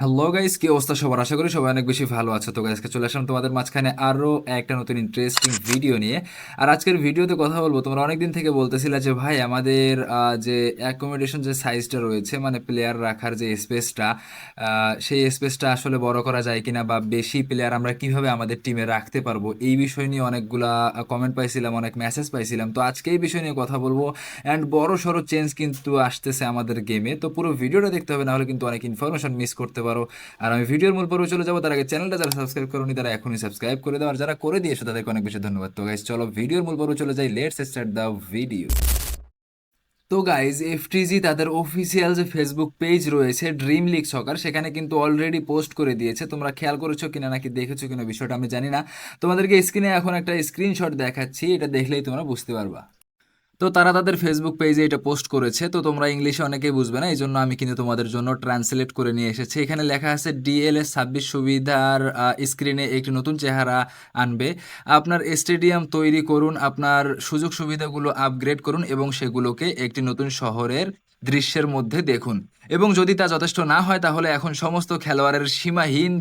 Hello guys কি অবস্থা সবার? আশা করি সবাই অনেক বেশি ভালো আছে। তো গাইসকে চলে আসলাম তোমাদের মাঝখানে আরও একটা নতুন ইন্টারেস্টিং ভিডিও নিয়ে। আর আজকের ভিডিওতে কথা বলব, তোমরা অনেকদিন থেকে বলতেছিলে যে, ভাই, আমাদের যে অ্যাকোমোডেশন যে সাইজটা রয়েছে মানে প্লেয়ার রাখার যে স্পেসটা সেই স্পেসটা আসলে বড় করা যায় কিনা বা বেশি প্লেয়ার আমরা কীভাবে আমাদের টিমে রাখতে পারব? এই বিষয় নিয়ে অনেকগুলা কমেন্ট পাইছিলাম, অনেক মেসেজ পাইছিলাম। তো আজকে এই বিষয় নিয়ে কথা বলব। অ্যান্ড বড় সড়ো চেঞ্জ কিন্তু আসতেছে আমাদের গেমে তো পুরো ভিডিওটা দেখতে হবে, নাহলে কিন্তু অনেক ইনফরমেশন মিস করতে পারো। আর আমি ভিডিওর মূল পর্বে চলে যাব, তার আগে চ্যানেলটা যারা সাবস্ক্রাইব করোনি, তারা এখনই সাবস্ক্রাইব করে দাও। আর যারা করে দিয়েছ, তাদেরকে অনেক বেশি ধন্যবাদ। তো গাইজ চলো ভিডিওর মূল পর্বে চলে যাই। লেটস স্টার্ট দ্য ভিডিও তো গাইজ এফটিজি তাদের অফিসিয়াল যে ফেসবুক পেজ রয়েছে ড্রিম লিগ সকার সেখানে কিন্তু অলরেডি পোস্ট করে দিয়েছে। তোমরা খেয়াল করেছ কিনা, নাকি দেখেছ কিনা, বিষয়টা আমি জানি না। তোমাদেরকে স্ক্রিনে এখন একটা স্ক্রিনশট দেখাচ্ছি, এটা দেখলেই তোমরা বুঝতে পারবা। তো তারা তাদের ফেসবুক পেজে এটা পোস্ট করেছে। তো তোমরা ইংলিশে অনেকেই বুঝবে না এই জন্য আমি কিন্তু তোমাদের জন্য ট্রান্সলেট করে নিয়ে এসেছি। এখানে লেখা আছে ডিএলএস ছাব্বিশ সুবিধার স্ক্রিনে একটি নতুন চেহারা আনবে। আপনার স্টেডিয়াম তৈরি করুন, আপনার সুযোগ সুবিধাগুলো আপগ্রেড করুন এবং সেগুলোকে একটি নতুন শহরের দৃশ্যের মধ্যে দেখুন। এবং যদি তা যথেষ্ট না হয়, তাহলে এখন সমস্ত খেলোয়াড়ের সীমাহীন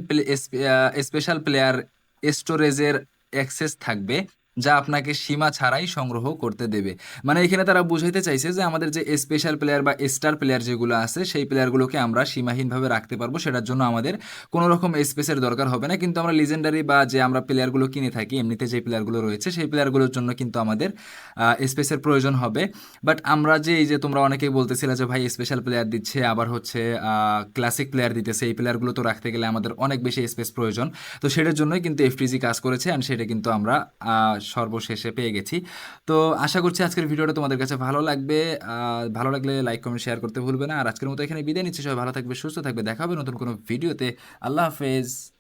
স্পেশাল প্লেয়ার স্টোরেজের অ্যাক্সেস থাকবে। যা আপনাকে সীমা ছাড়াই সংগ্রহ করতে দেবে। মানে এখানে তারা বুঝাইতে চাইছে যে আমাদের যে স্পেশাল প্লেয়ার বা স্টার প্লেয়ার যেগুলো আছে, সেই প্লেয়ারগুলোকে আমরা সীমাহীনভাবে রাখতে পারব। সেটার জন্য আমাদের কোনো রকম স্পেসের দরকার হবে না। কিন্তু আমরা লিজেন্ডারি বা যে আমরা প্লেয়ারগুলো কিনে থাকি, এমনিতে যে প্লেয়ারগুলো রয়েছে, সেই প্লেয়ারগুলোর জন্য কিন্তু আমাদের স্পেসের প্রয়োজন হবে। বাট আমরা যে এই যে তোমরা অনেকেই বলতেছিলে যে ভাই স্পেশাল প্লেয়ার দিচ্ছে, আবার হচ্ছে ক্লাসিক প্লেয়ার দিতেছে, এই প্লেয়ারগুলো তো রাখতে গেলে আমাদের অনেক বেশি স্পেস প্রয়োজন। তো সেটার জন্যই কিন্তু এফটিজি কাজ করেছে অ্যান্ড সেটা কিন্তু আমরা সর্বশেষে পেয়ে গেছি। তো আশা করছি আজকের ভিডিওটা তোমাদের কাছে ভালো লাগবে। ভালো লাগলে লাইক কমেন্ট শেয়ার করতে ভুলবে না। আর আজকের মতো এখানে বিদায় নিচ্ছি। সবাই ভালো থাকবে, সুস্থ থাকবে। দেখাবে নতুন কোনো ভিডিওতে। আল্লাহ হাফেজ।